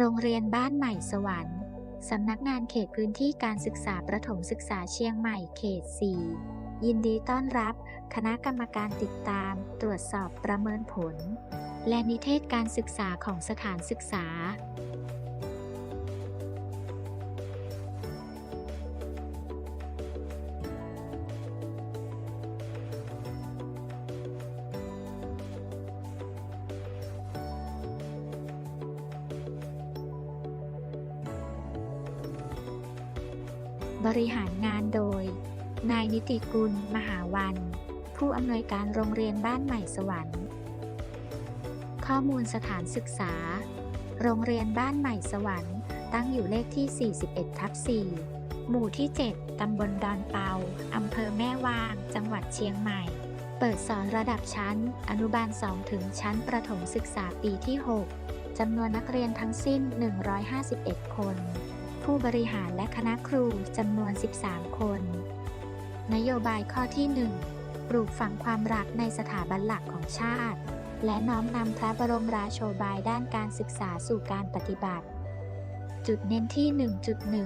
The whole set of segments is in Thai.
โรงเรียนบ้านใหม่สวรรค์ สำนักงานเขตพื้นที่การศึกษาประถมศึกษาเชียงใหม่เขต 4 ยินดีต้อนรับ คณะกรรมการติดตาม ตรวจสอบประเมินผล และนิเทศการศึกษาของสถานศึกษา บริหารงานโดย นายนิติกุล มหาวัน ผู้อำนวยการโรงเรียนบ้านใหม่สวรรค์ ข้อมูลสถานศึกษา โรงเรียนบ้านใหม่สวรรค์ ตั้งอยู่เลขที่ 41 ทับ 4 หมู่ที่ 7 ตำบลดอนเปา อำเภอแม่วาง จังหวัดเชียงใหม่ เปิดสอนระดับชั้น อนุบาล 2 ถึงชั้นประถมศึกษาปีที่ 6จำนวนนักเรียนทั้งสิ้น 151 คน ผู้บริหารและคณะครูจำนวน 13 คน นโยบายข้อที่ 1 ปลูกฝังความรักในสถาบันหลักของชาติ และน้อมนำพระบรมราโชบายด้านการศึกษาสู่การปฏิบัติ จุดเน้นที่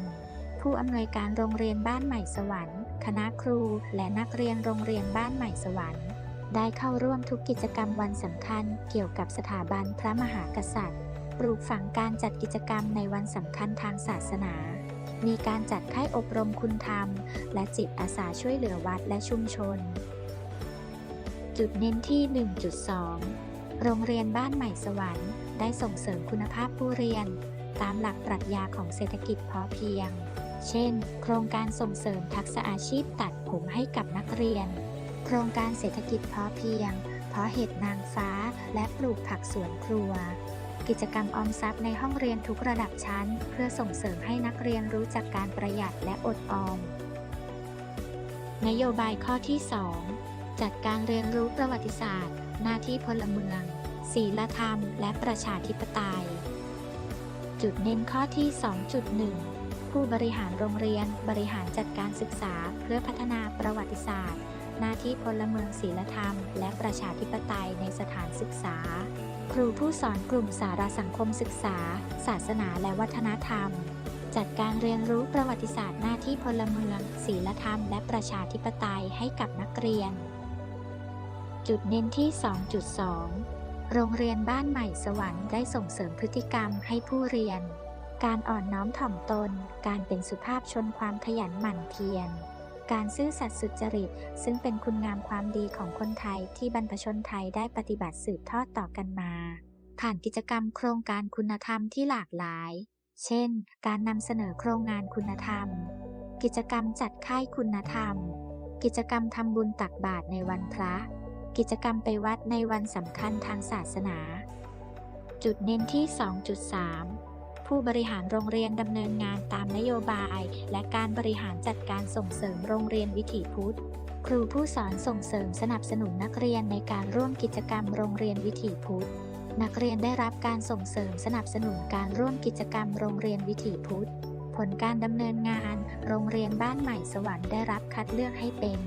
1.1 ผู้อำนวยการโรงเรียนบ้านใหม่สวรรค์ คณะครูและนักเรียนโรงเรียนบ้านใหม่สวรรค์ ได้เข้าร่วมทุกกิจกรรมวันสำคัญเกี่ยวกับสถาบันพระมหากษัตริย์ ปลูกฝังการจัดกิจกรรมในวันสำคัญทางศาสนา มีการจัดค่ายอบรมคุณธรรม และจิตอาสาช่วยเหลือวัดและชุมชน จุดเน้นที่ 1.2 โรงเรียนบ้านใหม่สวรรค์ได้ส่งเสริมคุณภาพผู้เรียน ตามหลักปรัชญาของเศรษฐกิจพอเพียง เช่น โครงการส่งเสริมทักษะอาชีพตัดผมให้กับนักเรียน โครงการเศรษฐกิจพอเพียง เพาะเห็ดนางฟ้าและปลูกผักสวนครัว กิจกรรมออมทรัพย์ในห้องเรียนทุกระดับชั้น เพื่อส่งเสริมให้นักเรียนรู้จักการประหยัดและอดออม นโยบายข้อที่ 2 จัดการเรียนรู้ประวัติศาสตร์ หน้าที่พลเมือง ศีลธรรม และประชาธิปไตย จุดเน้นข้อที่ 2.1 ผู้บริหารโรงเรียนบริหารจัดการศึกษา เพื่อพัฒนาประวัติศาสตร์ หน้าที่พลเมืองศีลธรรม และประชาธิปไตยในสถานศึกษา ครูผู้สอนกลุ่มสารสังคมศึกษา ศาสนาและวัฒนธรรม จัดการเรียนรู้ประวัติศาสตร์หน้าที่พลเมือง ศีลธรรม และประชาธิปไตยให้กับนักเรียน จุดเน้นที่ 2.2 โรงเรียนบ้านใหม่สวรรค์ได้ส่งเสริมพฤติกรรมให้ผู้เรียน การอ่อนน้อมถ่อมตน การเป็นสุภาพชนความขยันหมั่นเพียร การซื่อสัตย์สุจริต ซึ่งเป็นคุณงามความดีของคนไทยที่บรรพชนไทยได้ปฏิบัติสืบทอดต่อกันมา ผ่านกิจกรรมโครงการคุณธรรมที่หลากหลาย เช่น การนำเสนอโครงงานคุณธรรม กิจกรรมจัดค่ายคุณธรรม กิจกรรมทำบุญตักบาตรในวันพระ กิจกรรมไปวัดในวันสำคัญทางศาสนา จุดเน้นที่ 2.3 ผู้บริหารโรงเรียนดำเนินงานตามนโยบาย และการบริหารจัดการส่งเสริมโรงเรียนวิถีพุทธ ครูผู้สอนส่งเสริมสนับสนุนนักเรียนในการร่วมกิจกรรมโรงเรียนวิถีพุทธ นักเรียนได้รับการส่งเสริมสนับสนุนการร่วมกิจกรรมโรงเรียนวิถีพุทธ ผลการดำเนินงาน โรงเรียนบ้านใหม่สวรรค์ได้รับคัดเลือกให้เป็น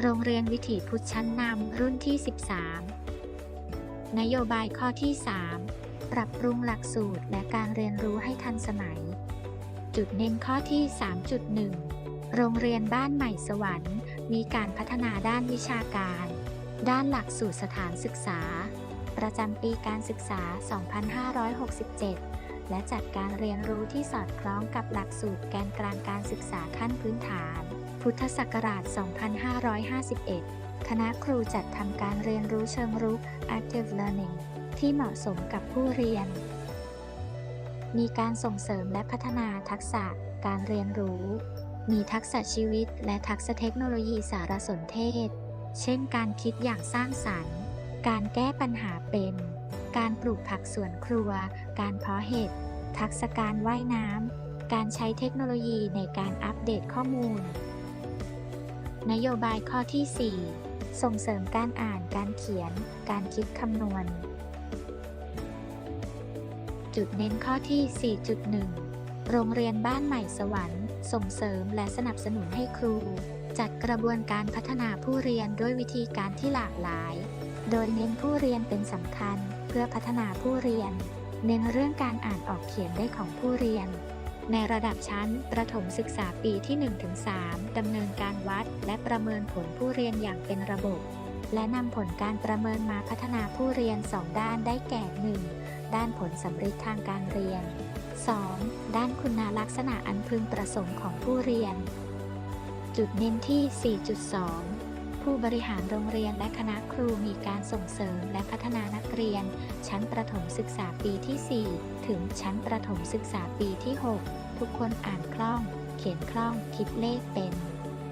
โรงเรียนวิถีพุทธชั้นนำรุ่นที่ 13 นโยบายข้อที่ 3 ปรับปรุงหลักสูตรและการเรียนรู้ให้ทันสมัย จุดเน้นข้อที่ 3.1 โรงเรียนบ้านใหม่สวรรค์ มีการพัฒนาด้านวิชาการ ด้านหลักสูตรสถานศึกษา ประจำปีการศึกษา 2567 และจัดการเรียนรู้ที่สอดคล้องกับหลักสูตรแกนกลางการศึกษาขั้นพื้นฐาน พุทธศักราช 2551 คณะครูจัดทำการเรียนรู้เชิงรุก active learning ที่เหมาะสมกับผู้เรียน มีการส่งเสริมและพัฒนาทักษะการเรียนรู้ มีทักษะชีวิตและทักษะเทคโนโลยีสารสนเทศ เช่น การคิดอย่างสร้างสรรค์ การแก้ปัญหาเป็น การปลูกผักสวนครัว การเพาะเห็ด ทักษะการว่ายน้ำ การใช้เทคโนโลยีในการอัปเดตข้อมูล นโยบายข้อที่ 4 ส่งเสริมการอ่าน การเขียน การคิดคำนวณ จุดเน้นข้อที่ 4.1 โรงเรียนบ้านใหม่สวรรค์ ส่งเสริมและสนับสนุนให้ครู จัดกระบวนการพัฒนาผู้เรียนด้วยวิธีการที่หลากหลาย โดยเน้นผู้เรียนเป็นสำคัญเพื่อพัฒนาผู้เรียน เน้นเรื่องการอ่านออกเขียนได้ของผู้เรียน ในระดับชั้นประถมศึกษาปีที่ 1-3ดำเนินการวัด และประเมินผลผู้เรียนอย่างเป็นระบบ และนำผลการประเมินมาพัฒนาผู้เรียน 2 ด้านได้แก่ 1. ด้านผลสำฤทธิ์ทางการเรียน 2. ด้านคุณลักษณะอันพึงประสงค์ของผู้เรียน จุดเน้นที่ 4.2 ผู้บริหารโรงเรียนและคณะครูมีการส่งเสริมและพัฒนานักเรียน ชั้นประถมศึกษาปีที่ 4 ถึงชั้นประถมศึกษาปีที่ 6 ทุกคนอ่านคล่อง เขียนคล่อง คิดเลขเป็น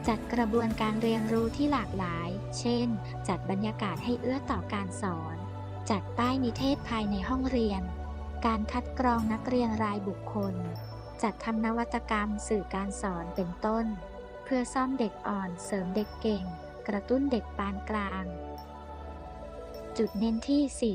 จัดกระบวนการเรียนรู้ที่หลากหลาย เช่น จัดบรรยากาศให้เอื้อต่อการสอน จัดป้ายนิเทศภายในห้องเรียน การคัดกรองนักเรียนรายบุคคล จัดทำนวัตกรรมสื่อการสอนเป็นต้น เพื่อซ่อมเด็กอ่อนเสริมเด็กเก่ง กระตุ้นเด็กปานกลาง จุดเน้นที่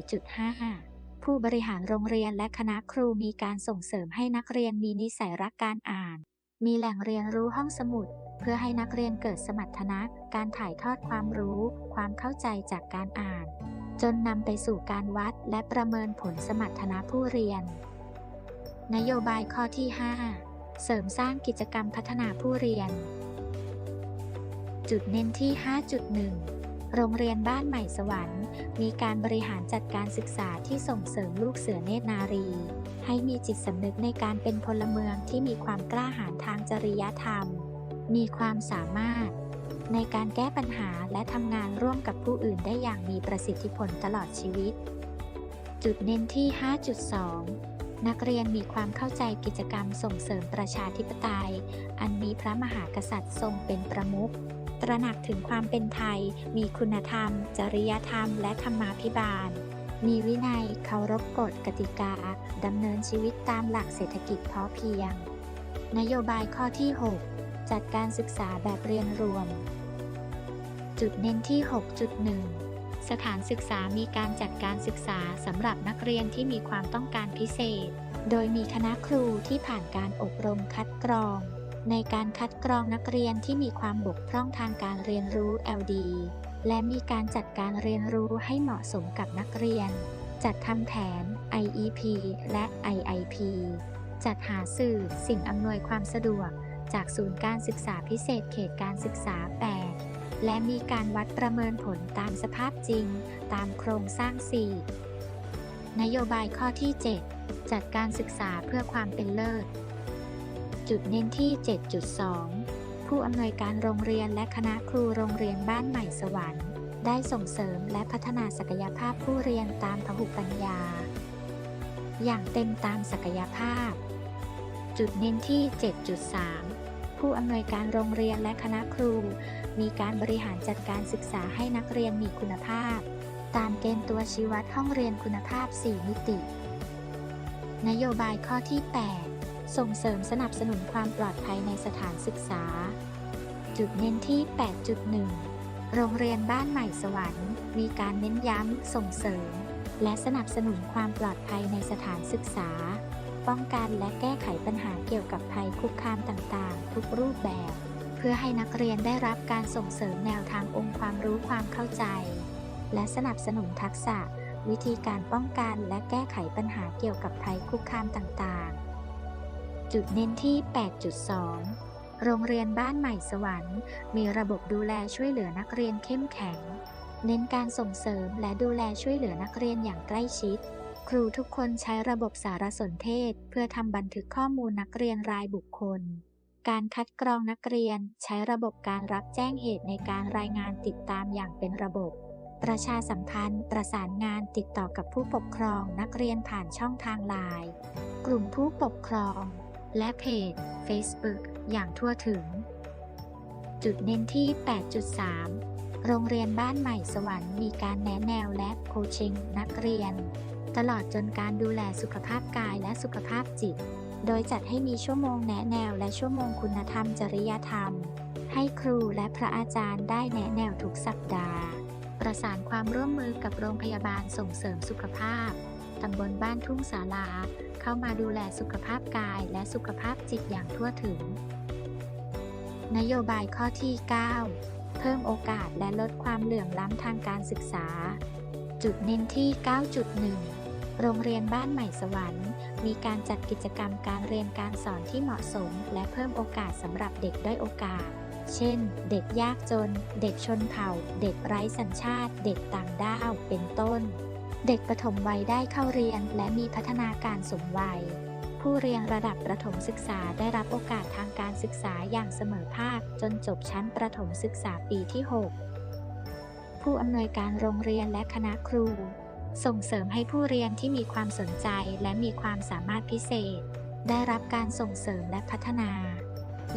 4.5ผู้บริหารโรงเรียนและคณะครูมีการส่งเสริมให้นักเรียนมีนิสัยรักการอ่าน มีแหล่งเรียนรู้ห้องสมุดเพื่อให้นักเรียนเกิดสมรรถนะ การถ่ายทอดความรู้ ความเข้าใจจากการอ่าน จนนำไปสู่การวัดและประเมินผลสมรรถนะผู้เรียน นโยบายข้อที่ 5 เสริมสร้างกิจกรรมพัฒนาผู้เรียน จุดเน้นที่ 5.1 โรงเรียนบ้านใหม่สวรรค์ มีการบริหารจัดการศึกษาที่ส่งเสริมลูกเสือเนตรนารี ให้มีจิตสำนึกในการเป็นพลเมืองที่มีความกล้าหาญทางจริยธรรม มีความสามารถ ในการแก้ปัญหาและทำงานร่วมกับผู้อื่นได้อย่างมีประสิทธิผลตลอดชีวิต จุดเน้นที่ 5.2 นักเรียนมีความเข้าใจกิจกรรมส่งเสริมประชาธิปไตย อันมีพระมหากษัตริย์ทรงเป็นประมุขตระหนักถึงความเป็นไทย มีคุณธรรม จริยธรรม และธรรมาภิบาล มีวินัย เคารพกฎกติกา ดำเนินชีวิตตามหลักเศรษฐกิจพอเพียง นโยบายข้อที่ 6 จัดการศึกษาแบบเรียนรวม จุดเน้นที่ 6.1 สถานศึกษามีการจัดการศึกษาสำหรับนักเรียนที่มีความต้องการพิเศษ โดยมีคณะครูที่ผ่านการอบรมคัดกรอง ในการคัดกรองนักเรียนที่มีความบกพร่องทางการเรียนรู้ LD และมีการจัดการเรียนรู้ให้เหมาะสมกับนักเรียน จัดทำแผน IEP และ IIP จัดหาสื่อสิ่งอำนวยความสะดวก จากศูนย์การศึกษาพิเศษเขตการศึกษา 8 และมีการวัดประเมินผลตามสภาพจริง ตามโครงสร้าง 4 นโยบายข้อที่ 7 จัดการศึกษาเพื่อความเป็นเลิศ จุดเน้นที่ 7.2 ผู้อำนวยการโรงเรียนและคณะครูโรงเรียนบ้านใหม่สวรรค์ ได้ส่งเสริมและพัฒนาศักยภาพผู้เรียนตามพหุปัญญา อย่างเต็มตามศักยภาพ จุดเน้นที่ 7.3 ผู้อำนวยการโรงเรียนและคณะครู มีการบริหารจัดการศึกษาให้นักเรียนมีคุณภาพ ตามเกณฑ์ตัวชี้วัดห้องเรียนคุณภาพ 4 มิติ นโยบายข้อที่ 8 ส่งเสริมสนับสนุนความปลอดภัยในสถานศึกษา จุดเน้นที่ 8.1 โรงเรียนบ้านใหม่สวรรค์ มีการเน้นย้ำส่งเสริม และสนับสนุนความปลอดภัยในสถานศึกษา ป้องกันและแก้ไขปัญหาเกี่ยวกับภัยคุกคามต่างๆ ทุกรูปแบบ เพื่อให้นักเรียนได้รับการส่งเสริมแนวทางองค์ความรู้ความเข้าใจ และสนับสนุนทักษะ วิธีการป้องกันและแก้ไขปัญหาเกี่ยวกับภัยคุกคามต่างๆ จุดเน้นที่ 8.2 โรงเรียนบ้านใหม่สวรรค์ มีระบบดูแลช่วยเหลือนักเรียนเข้มแข็ง เน้นการส่งเสริมและดูแลช่วยเหลือนักเรียนอย่างใกล้ชิด ครูทุกคนใช้ระบบสารสนเทศ เพื่อทำบันทึกข้อมูลนักเรียนรายบุคคล การคัดกรองนักเรียนใช้ระบบการรับแจ้งเหตุในการรายงานติดตามอย่างเป็นระบบ ประชาสัมพันธ์ ประสานงานติดต่อกับผู้ปกครองนักเรียนผ่านช่องทางไลน์ กลุ่มผู้ปกครอง และเพจ Facebook อย่างทั่วถึง จุดเน้นที่ 8.3 โรงเรียนบ้านใหม่สวรรค์มีการแนะแนวและโคชชิ่งนักเรียน ตลอดจนการดูแลสุขภาพกายและสุขภาพจิต โดยจัดให้มีชั่วโมงแนะแนวและชั่วโมงคุณธรรมจริยธรรม ให้ครูและพระอาจารย์ได้แนะแนวทุกสัปดาห์ ประสานความร่วมมือกับโรงพยาบาลส่งเสริมสุขภาพตำบลบ้านทุ่งศาลา เข้ามาดูแลสุขภาพกายและสุขภาพจิตอย่างทั่วถึง นโยบายข้อที่ 9 เพิ่มโอกาสและลดความเหลื่อมล้ำทางการศึกษา จุดเน้นที่ 9.1 โรงเรียนบ้านใหม่สวรรค์ มีการจัดกิจกรรมการเรียนการสอนที่เหมาะสม และเพิ่มโอกาสสำหรับเด็กด้อยโอกาส เช่น เด็กยากจน เด็กชนเผ่า เด็กไร้สัญชาติ เด็กต่างด้าว เป็นต้น เด็กปฐมวัยได้เข้าเรียน และมีพัฒนาการสมวัย ผู้เรียนระดับประถมศึกษาได้รับโอกาสทางการศึกษาอย่างเสมอภาค จนจบชั้นประถมศึกษาปีที่ 6 ผู้อำนวยการโรงเรียนและคณะครู ส่งเสริมให้ผู้เรียนที่มีความสนใจและมีความสามารถพิเศษ ได้รับการส่งเสริมและพัฒนา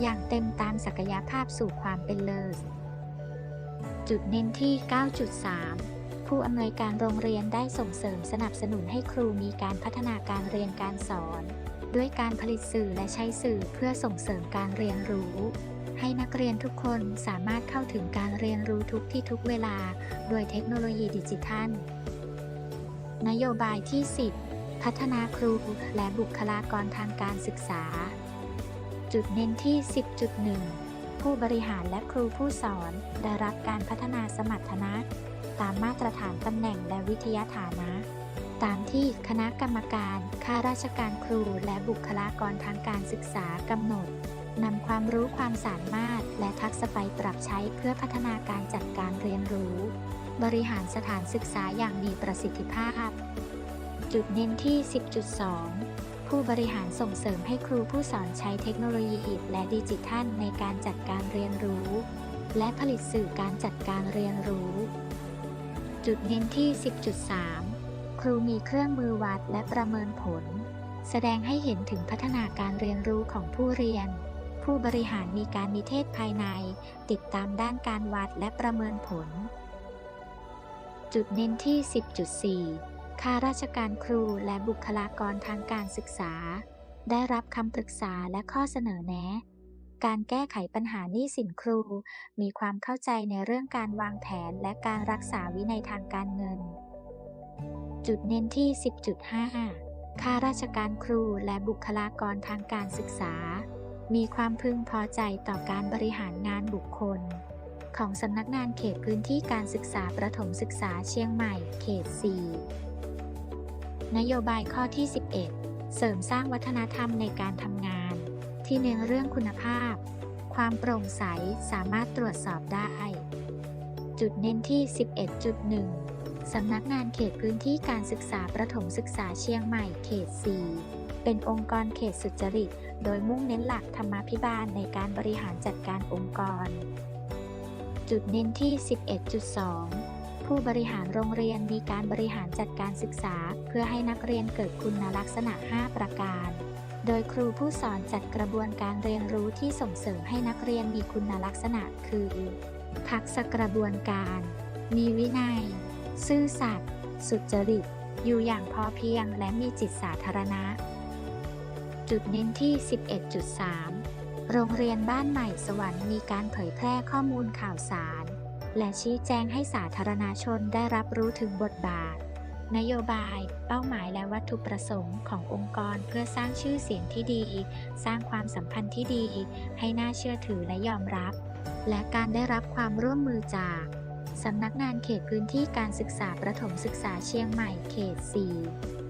อย่างเต็มตามศักยภาพสู่ความเป็นเลิศ จุดเน้นที่ 9.3 ผู้อำนวยการโรงเรียนได้ส่งเสริมสนับสนุนให้ครูมีการพัฒนาการเรียนการสอน ด้วยการผลิตสื่อและใช้สื่อเพื่อส่งเสริมการเรียนรู้ให้นักเรียนทุกคนสามารถเข้าถึงการเรียนรู้ทุกที่ทุกเวลา โดยเทคโนโลยีดิจิทัล นโยบายที่ 10 พัฒนาครูและบุคลากรทางการศึกษา จุดเน้นที่ 10.1 ผู้บริหารและครูผู้สอนได้รับการพัฒนาสมรรถนะ ตามมาตรฐานตำแหน่งและวิทยาฐานะ ตามที่คณะกรรมการข้าราชการครูและบุคลากรทางการศึกษากำหนดนำความรู้ความสามารถและทักษะไปปรับใช้เพื่อพัฒนาการจัดการเรียนรู้ บริหารสถานศึกษาอย่างมีประสิทธิภาพ จุดเน้นที่ 10.2 ผู้บริหารส่งเสริมให้ครูผู้สอนใช้เทคโนโลยีและดิจิทัลในการจัดการเรียนรู้ และผลิตสื่อการจัดการเรียนรู้ จุดเน้นที่ 10.3 ครูมีเครื่องมือวัดและประเมินผล แสดงให้เห็นถึงพัฒนาการเรียนรู้ของผู้เรียนผู้บริหารมีการนิเทศภายใน ติดตามด้านการวัดและประเมินผล จุดเน้นที่ 10.4 ข้าราชการครูและบุคลากรทางการศึกษา ได้รับคำปรึกษาและข้อเสนอแนะ การแก้ไขปัญหาหนี้สินครู มีความเข้าใจในเรื่องการวางแผนและการรักษาวินัยทางการเงิน จุดเน้นที่ 10.5 ข้าราชการครูและบุคลากรทางการศึกษา มีความพึงพอใจต่อการบริหารงานบุคคล ของสำนักงานเขตพื้นที่การศึกษาประถมศึกษาเชียงใหม่ เขต 4 นโยบายข้อที่ 11 เสริมสร้างวัฒนธรรมในการทำงาน ที่เน้นเรื่องคุณภาพ ความโปร่งใสสามารถตรวจสอบได้ จุดเน้นที่ 11.1 สำนักงานเขตพื้นที่การศึกษาประถมศึกษาเชียงใหม่ เขต 4 เป็นองค์กรเขตสุจริต โดยมุ่งเน้นหลักธรรมาภิบาลในการบริหารจัดการองค์กร จุดเน้นที่ 11.2 ผู้บริหารโรงเรียนมีการบริหารจัดการศึกษา เพื่อให้นักเรียนเกิดคุณลักษณะ 5 ประการ โดยครูผู้สอนจัดกระบวนการเรียนรู้ที่ส่งเสริมให้นักเรียนมีคุณลักษณะ คือ ทักษะกระบวนการ มีวินัย ซื่อสัตย์ สุจริต อยู่อย่างพอเพียงและมีจิตสาธารณะ จุดเน้นที่ 11.3 โรงเรียนบ้านใหม่สวรรค์มีการเผยแพร่ข้อมูลข่าวสาร และชี้แจงให้สาธารณชนได้รับรู้ถึงบทบาท นโยบาย เป้าหมายและวัตถุประสงค์ขององค์กรเพื่อสร้างชื่อเสียงที่ดี สร้างความสัมพันธ์ที่ดี ให้น่าเชื่อถือและยอมรับ และการได้รับความร่วมมือจากสำนักงานเขตพื้นที่การศึกษาประถมศึกษาเชียงใหม่เขต 4